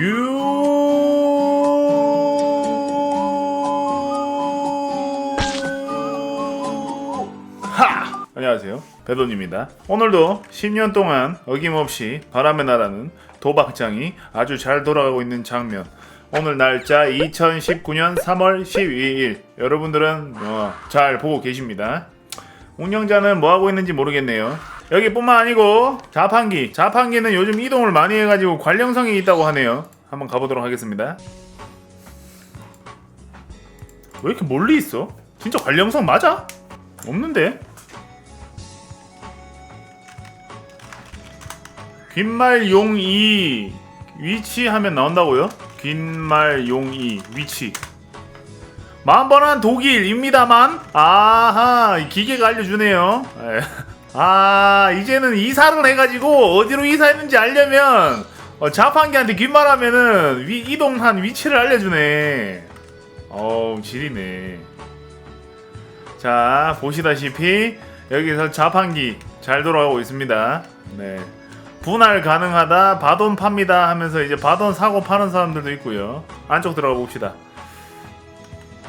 유. 하! 안녕하세요. 배돈입니다. 오늘도 10년 동안 어김없이 바람에 나라는 도박장이 아주 잘 돌아가고 있는 장면. 오늘 날짜 2019년 3월 12일. 여러분들은 어, 잘 보고 계십니다. 운영자는 뭐 하고 있는지 모르겠네요. 여기뿐만 아니고 자판기. 자판기는 요즘 이동을 많이 해가지고 관련성이 있다고 하네요. 한번 가보도록 하겠습니다. 왜 이렇게 멀리 있어? 진짜 관련성 맞아? 없는데? 귓말용이 위치하면 나온다고요? 귓말용이 위치 만번한 독일입니다만 아하 이 기계가 알려주네요 에. 아 이제는 이사를 해가지고 어디로 이사했는지 알려면 어, 자판기한테 귓말하면은 위, 이동한 위치를 알려주네. 어우 지리네. 자 보시다시피 여기서 자판기 잘 돌아가고 있습니다. 네. 분할 가능하다 바돈 팝니다 하면서 이제 바돈 사고 파는 사람들도 있고요. 안쪽 들어가 봅시다.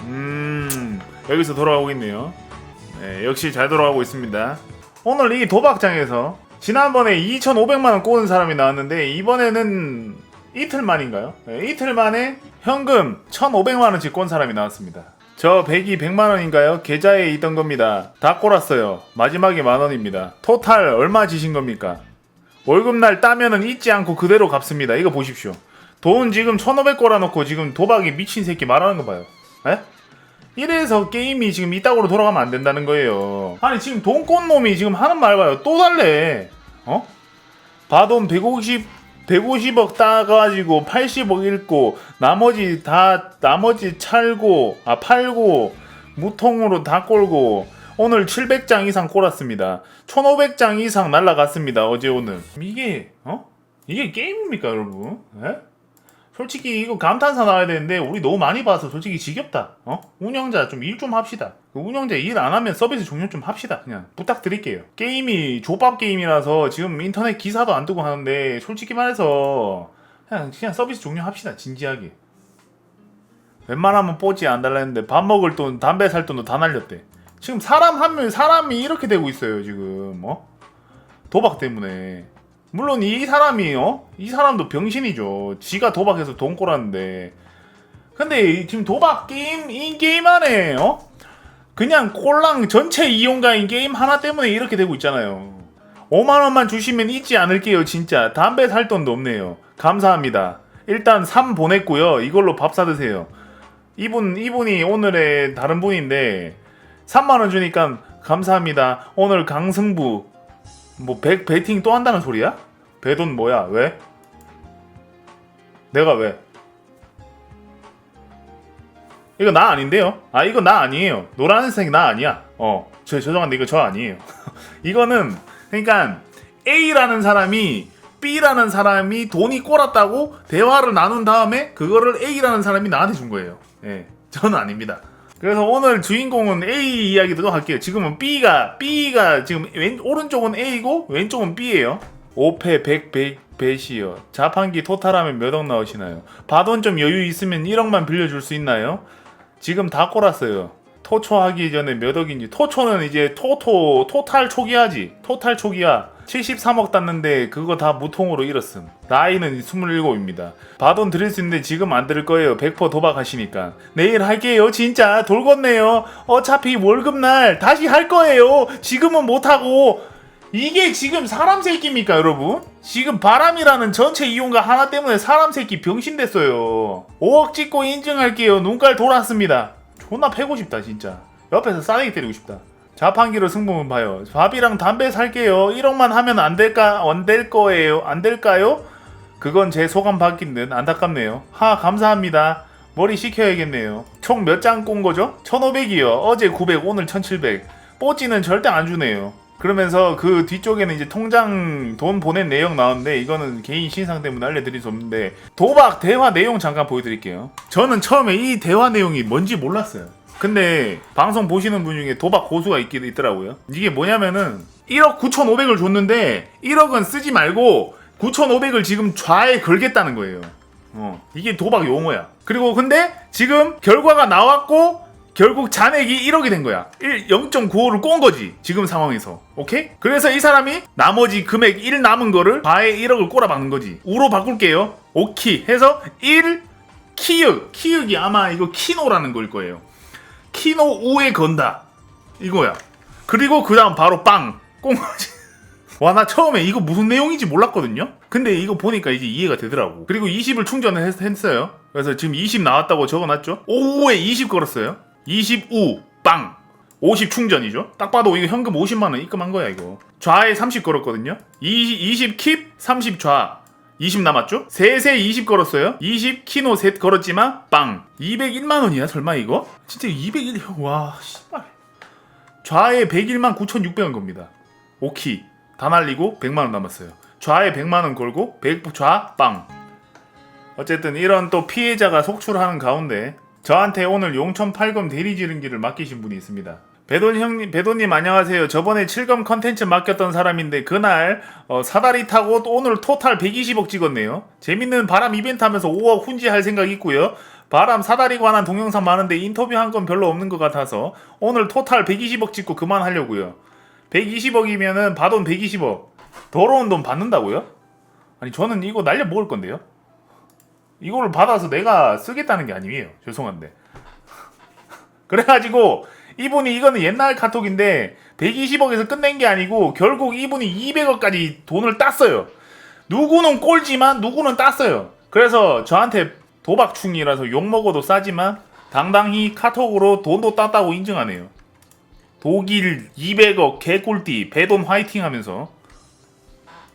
음 여기서 돌아가고 있네요. 네, 역시 잘 돌아가고 있습니다 오늘 이 도박장에서 지난번에 2,500만원 꼬은 사람이 나왔는데 이번에는 이틀 만인가요? 네, 이틀 만에 현금 1,500만원씩 꼰 사람이 나왔습니다 저 100이 100만원인가요? 계좌에 있던 겁니다 다 꼬랐어요 마지막에 만원입니다 토탈 얼마 지신 겁니까? 월급날 따면은 잊지 않고 그대로 갚습니다. 이거 보십시오. 돈 지금 1500 걸어놓고 지금 도박이 미친 새끼 말하는 거 봐요. 에? 이래서 게임이 지금 이따구로 돌아가면 안 된다는 거예요. 아니 지금 돈꼰 놈이 지금 하는 말 봐요. 또 달래. 어? 바돈 150 150억 따가지고 80억 잃고 나머지 다 나머지 찰고 아 팔고 무통으로 다 꼴고 오늘 700장 이상 꼴았습니다. 1500장 이상 날라갔습니다. 어제 오늘. 이게 어? 이게 게임입니까, 여러분? 에? 솔직히 이거 감탄사 나와야 되는데 우리 너무 많이 봐서 솔직히 지겹다. 어? 운영자 좀 일 좀 합시다. 그 운영자 일 안 하면 서비스 종료 좀 합시다. 그냥 부탁드릴게요. 게임이 조밥 게임이라서 지금 인터넷 기사도 안 뜨고 하는데 솔직히 말해서 그냥 그냥 서비스 종료 합시다. 진지하게. 웬만하면 뽀지 안 달라는데 밥 먹을 돈, 담배 살 돈도 다 날렸대. 지금 사람 한 명, 사람이 이렇게 되고 있어요, 지금, 어? 도박 때문에. 물론 이 사람이, 어? 이 사람도 병신이죠. 지가 도박해서 돈 꼴았는데. 근데 이- 지금 도박 게임, 이 게임 안에, 어? 그냥 꼴랑 전체 이용가인 게임 하나 때문에 이렇게 되고 있잖아요. 5만 원만 주시면 잊지 않을게요, 진짜. 담배 살 돈도 없네요. 감사합니다. 일단 3 보냈고요. 이걸로 밥 사 드세요. 이분, 이분이 오늘의 다른 분인데, 3만 원 주니까 감사합니다. 오늘 강승부 뭐 백, 베팅 또 한다는 소리야? 배돈 뭐야? 왜? 내가 왜? 이거 나 아닌데요? 아 이거 나 아니에요. 노란색 나 아니야. 어, 저 죄송한데 이거 저 아니에요. 이거는 그러니까 A라는 사람이 B라는 사람이 돈이 꼴았다고 대화를 나눈 다음에 그거를 A라는 사람이 나한테 준 거예요. 예, 저는 아닙니다. 그래서 오늘 주인공은 A 이야기도 할게요. 지금은 B가 B가 지금 왼 오른쪽은 A고 왼쪽은 B예요. 5패 100 100 배시요. 자판기 토탈하면 몇 억 나오시나요? 바돈 좀 여유 있으면 1억만 빌려줄 수 있나요? 지금 다 꼬랐어요. 토초 하기 전에 몇 억인지. 토초는 이제 토토 토탈 초기화지. 토탈 초기화. 73억 땄는데 그거 다 무통으로 잃었음. 나이는 27입니다. 바돈 드릴 수 있는데 지금 안 드릴 거예요. 100% 도박하시니까. 내일 할게요. 진짜. 돌겠네요. 어차피 월급날 다시 할 거예요. 지금은 못하고. 이게 지금 사람 새끼입니까 여러분? 지금 바람이라는 전체 이용가 하나 때문에 사람 새끼 병신 됐어요. 5억 찍고 인증할게요. 눈깔 돌았습니다 존나 패고 싶다 진짜. 옆에서 싸대기 때리고 싶다. 자판기로 승부만 봐요. 밥이랑 담배 살게요. 1억만 하면 안 될까 안 될 거예요. 안 될까요? 그건 제 소감 바뀐 듯 안타깝네요. 하 감사합니다. 머리 식혀야겠네요. 총 몇 장 꼰 거죠? 1500이요. 어제 900 오늘 1700 뽀찌는 절대 안 주네요 그러면서 그 뒤쪽에는 이제 통장 돈 보낸 내용 나오는데 이거는 개인 신상 때문에 알려드릴 수 없는데 도박 대화 내용 잠깐 보여드릴게요. 저는 처음에 이 대화 내용이 뭔지 몰랐어요. 근데 방송 보시는 분 중에 도박 고수가 있긴 있더라고요. 이게 뭐냐면은 1억 9,500을 줬는데 1억은 쓰지 말고 9,500을 지금 좌에 걸겠다는 거예요. 어, 이게 도박 용어야. 그리고 근데 지금 결과가 나왔고 결국 잔액이 1억이 된 거야. 1, 0.95를 꼰 거지. 지금 상황에서. 오케이? 그래서 이 사람이 나머지 금액 1 남은 거를 좌에 1억을 꼬라박는 거지. 우로 바꿀게요. 오키 해서 1 키읔. 키읔이 아마 이거 키노라는 걸 거예요. 키노 우에 건다. 이거야. 그리고 그 다음 바로 빵. 꼰 거지. 와, 나 처음에 이거 무슨 내용인지 몰랐거든요? 근데 이거 보니까 이제 이해가 되더라고. 그리고 20을 충전을 했, 했어요. 그래서 지금 20 나왔다고 적어놨죠? 오후에 20 걸었어요. 20우, 빵. 50 충전이죠? 딱 봐도 이거 현금 50만 원 입금한 거야, 이거. 좌에 30 걸었거든요? 20, 20 킵, 30 좌. 20 남았죠? 셋에 20 걸었어요. 20 키노 셋 걸었지만 빵. 201만 원이야 설마 이거? 진짜 201. 와 씨발. 좌에 101만 9,600원 겁니다. 오키 다 날리고 100만 원 남았어요. 좌에 100만 원 걸고 100 좌 빵. 어쨌든 이런 또 피해자가 속출하는 가운데 저한테 오늘 용천 8검 대리 지른기를 맡기신 분이 있습니다. 배돈 형님, 배돈님 안녕하세요. 저번에 7검 컨텐츠 맡겼던 사람인데 그날 어, 사다리 타고 또 오늘 토탈 120억 찍었네요. 재밌는 바람 이벤트 하면서 5억 훈지할 생각 있고요. 바람 사다리 관한 동영상 많은데 인터뷰 한 건 별로 없는 것 같아서 오늘 토탈 120억 찍고 그만하려고요. 120억이면은 받은 120억. 더러운 돈 받는다고요? 아니 저는 이거 날려 먹을 건데요. 이거를 받아서 내가 쓰겠다는 게 아니에요. 죄송한데. 그래가지고 이분이 이거는 옛날 카톡인데 120억에서 끝낸 게 아니고 결국 이분이 200억까지 돈을 땄어요. 누구는 꼴지만 누구는 땄어요. 그래서 저한테 도박충이라서 욕 먹어도 싸지만 당당히 카톡으로 돈도 땄다고 인정하네요. 독일 200억 개꿀띠 배돈 화이팅 하면서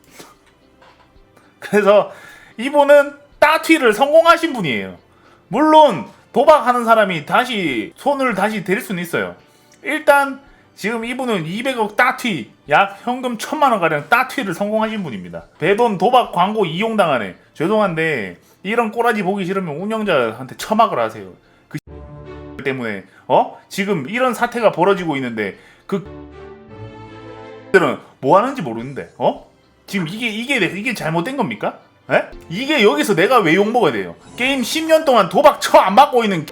그래서 이분은 따튀를 성공하신 분이에요. 물론 도박하는 사람이 다시 손을 다시 댈 수는 있어요. 일단 지금 이분은 200억 따튀 약 현금 1000만 원 가량 따튀를 성공하신 분입니다. 배돈 도박 광고 이용당하네. 죄송한데 이런 꼬라지 보기 싫으면 운영자한테 처막을 하세요. 그 때문에 어 지금 이런 사태가 벌어지고 있는데 그 들은 뭐 하는지 모르는데 어 지금 이게 이게 이게 잘못된 겁니까? 에? 이게 여기서 내가 왜 욕 먹어야 돼요? 게임 10년 동안 도박 처안 맞고 있는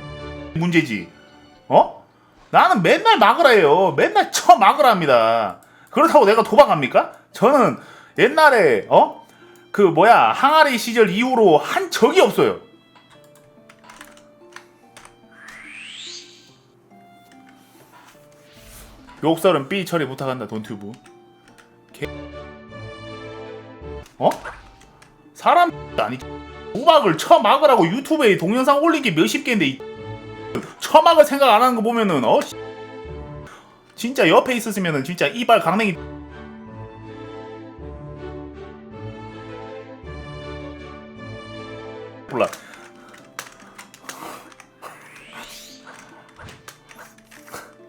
문제지. 어? 나는 맨날 막으라 해요. 맨날 처 막으라 합니다. 그렇다고 내가 도박합니까? 저는 옛날에 어? 그 뭐야 항아리 시절 이후로 한 적이 없어요. 욕설은 삐 처리 부탁한다 돈튜브. 개... 어? 사람 아니 도박을 처막으라고 유튜브에 동영상 올린 게 몇십 개인데 이 처막을 생각 안 하는 거 보면은 어 씨. 진짜 옆에 있었으면은 진짜 이발 강냉이 몰라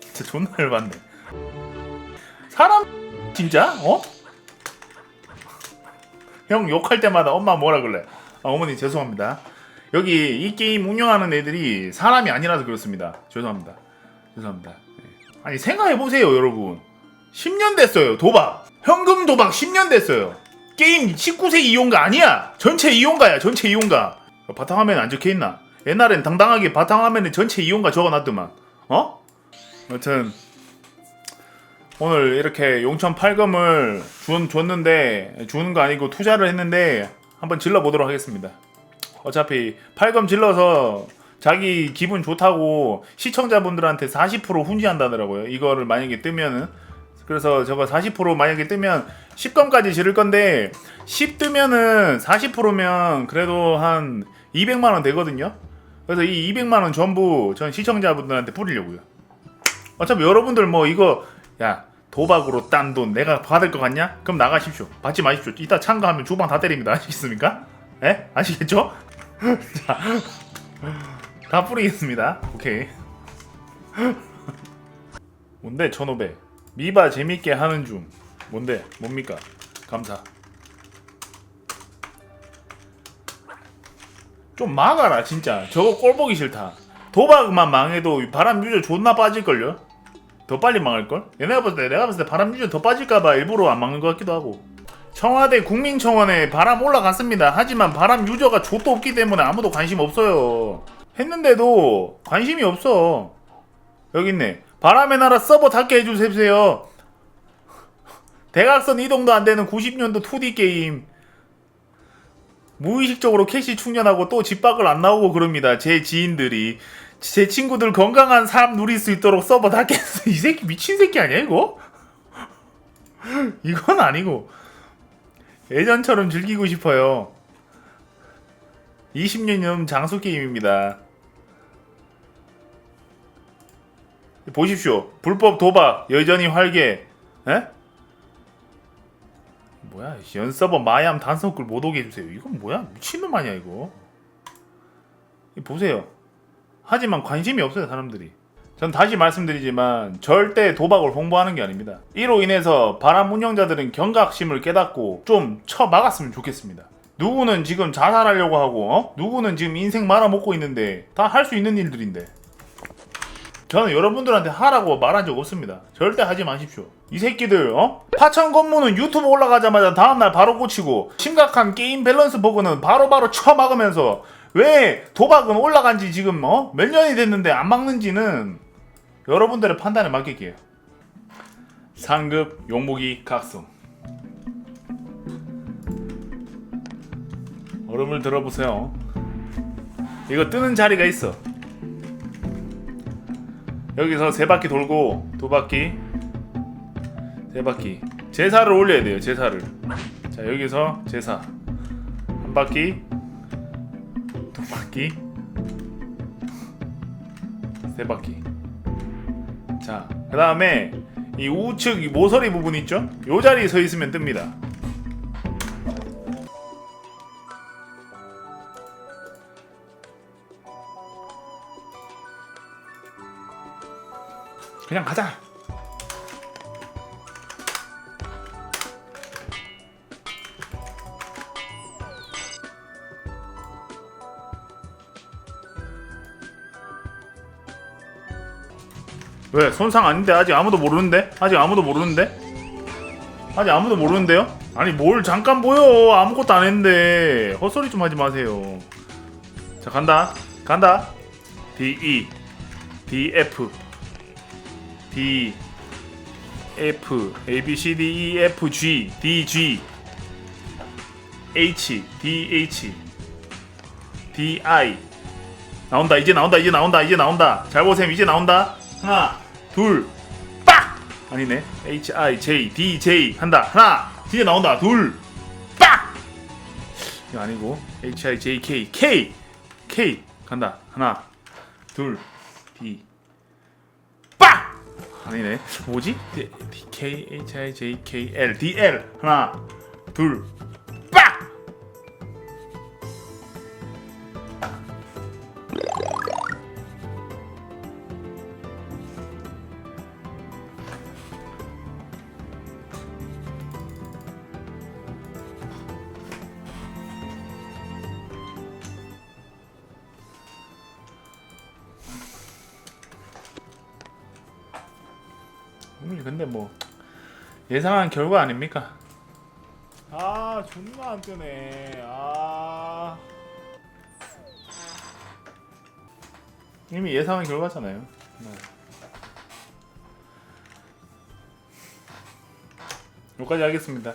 진짜 존나 열받네 사람 진짜 어? 형 욕할 때마다 엄마 뭐라 그래? 아, 어머니 죄송합니다. 여기 이 게임 운영하는 애들이 사람이 아니라서 그렇습니다. 죄송합니다. 죄송합니다. 네. 아니 생각해 보세요, 여러분. 10년 됐어요, 도박. 현금 도박 10년 됐어요. 게임 19세 이용가 아니야. 전체 이용가야, 전체 이용가. 바탕화면에 안 적혀 있나? 옛날엔 당당하게 바탕화면에 전체 이용가 적어놨더만. 어? 여튼 오늘 이렇게 용천 8금을 준, 줬는데 주는 거 아니고 투자를 했는데 한번 질러 보도록 하겠습니다. 어차피 8금 질러서 자기 기분 좋다고 시청자분들한테 40% 훈지한다더라고요. 이거를 만약에 뜨면은 그래서 저거 40% 만약에 뜨면 10검까지 지를 건데 10 뜨면은 40%면 그래도 한 200만 원 되거든요. 그래서 이 200만 원 전부 전 시청자분들한테 뿌리려고요. 어차피 여러분들 뭐 이거 야 도박으로 딴 돈 내가 받을 것 같냐? 그럼 나가십시오. 받지 마십시오. 이따 참가하면 주방 다 때립니다. 아시겠습니까? 에? 아시겠죠? 자, 다 뿌리겠습니다. 오케이. 뭔데 1500? 미바 재밌게 하는 중. 뭔데? 뭡니까? 감사. 좀 막아라 진짜. 저거 꼴 보기 싫다. 도박만 망해도 바람 유저 존나 빠질걸요? 더 빨리 망할걸? 내가 봤을 때 내가 봤을 때 바람 유저 더 빠질까봐 일부러 안 막는 것 같기도 하고 청와대 국민청원에 바람 올라갔습니다. 하지만 바람 유저가 족도 없기 때문에 아무도 관심 없어요. 했는데도 관심이 없어. 여기 있네. 바람의 나라 서버 닫게 해주세요. 대각선 이동도 안 되는 90년도 2D 게임. 무의식적으로 캐시 충전하고 또 집 밖을 안 나오고 그럽니다. 제 지인들이. 제 친구들 건강한 삶 누릴 수 있도록 서버 해서 이 새끼 미친 새끼 아니야 이거? 이건 아니고 예전처럼 즐기고 싶어요. 20년 전 장수 게임입니다. 보십시오. 불법 도박 여전히 활개. 에? 뭐야? 연서버 마얌 단성글 못 오게 해주세요. 이건 뭐야? 미친놈 아니야 이거? 이 보세요. 하지만 관심이 없어요 사람들이. 전 다시 말씀드리지만 절대 도박을 홍보하는 게 아닙니다. 이로 인해서 바람 운영자들은 경각심을 깨닫고 좀 쳐 막았으면 좋겠습니다. 누구는 지금 자살하려고 하고 어? 누구는 지금 인생 말아먹고 있는데 다 할 수 있는 일들인데 저는 여러분들한테 하라고 말한 적 없습니다. 절대 하지 마십시오. 이 새끼들, 어? 파천 건물은 유튜브 올라가자마자 다음날 바로 고치고, 심각한 게임 밸런스 버그는 바로바로 쳐막으면서, 왜 도박은 올라간 지 지금, 어? 몇 년이 됐는데 안 막는지는 여러분들의 판단에 맡길게요. 상급 용무기 각성. 얼음을 들어보세요. 이거 뜨는 자리가 있어. 여기서 세 바퀴 돌고 두 바퀴 세 바퀴 제사를 올려야 돼요 제사를 자 여기서 제사 한 바퀴 두 바퀴? 세 바퀴. 자 그 다음에 이 우측 이 모서리 부분 있죠? 요 자리에 서 있으면 뜹니다. 그냥 가자. 왜? 손상 아닌데? 아직 아무도 모르는데? 아직 아무도 모르는데? 아직 아무도 모르는데요? 아니 뭘 잠깐 보여. 아무것도 안 했는데. 헛소리 좀 하지 마세요. 자 간다. 간다. D E. D F. D F. A B C D E F G. D G. H. D H. D I. 나온다. 이제 나온다. 이제 나온다. 이제 나온다. 잘 보셈. 이제 나온다. 하나 둘 빡! 아니네. H I J D J. 한다. 하나 이제 나온다. 둘 빡! 이거 아니고 H I J K K K. 간다. 하나 둘 D. 빡! 아니네. 뭐지? D K H I J K L D L. 하나 둘 음, 근데 뭐 예상한 결과 아닙니까? 아 존나 안 뜨네 아 이미 예상한 결과잖아요 네. 여기까지 하겠습니다